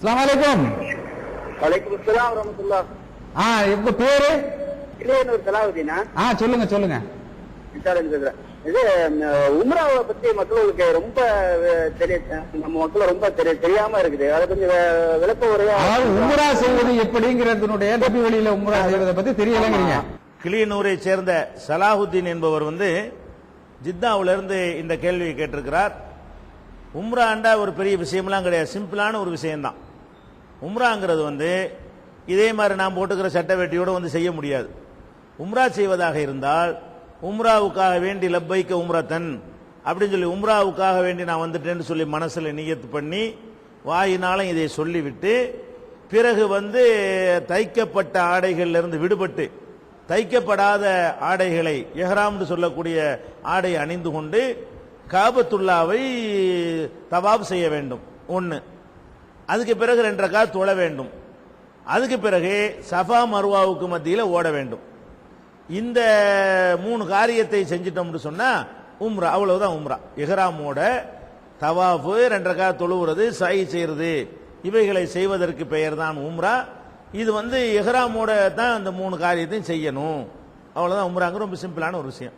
அஸ்ஸலாமு அலைக்கும். வலைக்கும் அஸ்ஸலாம் வரமத்துல்லா ஆ உங்க பேரு? இளையனூர் சலாவுதீனா? ஆ சொல்லுங்க சொல்லுங்க. இது உம்ராவை பத்தி மக்களுக்கு ரொம்ப தெரிய நம்ம மக்கள் ரொம்ப தெரிய தெரியாம இருக்குது. அதை கொஞ்சம் விளக்க உரையா? உம்ரா செய்வது எப்படிங்கிறதுனுடைய நபி வழியில உம்ரா செய்வதை பத்தி தெரியலங்கிறீங்க. கிளியனூரை சேர்ந்த சலாஹுத்தீன் என்பவர் வந்து ஜித்தாவுல இருந்து இந்த கேள்வியை கேட்டிருக்கிறார். உம்ராண்டா ஒரு பெரிய விஷயம்லாம் கிடையாது. சிம்பிளான ஒரு விஷயம்தான். உம்ராங்கிறது வந்து இதே மாதிரி நாம் போட்டுக்கிற சட்ட வேட்டியோடு வந்து செய்ய முடியாது. உம்ரா செய்வதாக இருந்தால் உம்ராவுக்காக வேண்டி லப்பைக்க உம்ரத்தன் அப்படின்னு சொல்லி உம்ராவுக்காக வேண்டி நான் வந்துட்டேன்னு சொல்லி மனசில் நியத்து பண்ணி வாயினாலும் இதை சொல்லிவிட்டு பிறகு வந்து தைக்கப்பட்ட ஆடைகளிலிருந்து விடுபட்டு தைக்கப்படாத ஆடைகளை எஹ்ராம்னு சொல்லக்கூடிய ஆடை அணிந்து கொண்டு காபத்துல்லாவை தவாப் செய்ய வேண்டும். ஒன்று அதுக்கு பிறகு ரெண்டரை ரக்கா தொழ வேண்டும். அதுக்கு பிறகு சஃபா மருவாவுக்கு மத்தியில் ஓட வேண்டும். இந்த மூணு காரியத்தை செஞ்சிட்டோம்னு சொன்னால் உம்ரா அவ்வளவுதான் உம்ரா. இஹ்ராமோட தவாஃபு ரெண்டரை ரக்கா தொழுவுறது சை செய்கிறது இவைகளை செய்வதற்கு பெயர் தான் உம்ரா. இது வந்து எஹ்ராமோட தான் அந்த மூணு காரியத்தையும் செய்யணும். அவ்வளோதான் உம்ராங்க ரொம்ப சிம்பிளான ஒரு விஷயம்.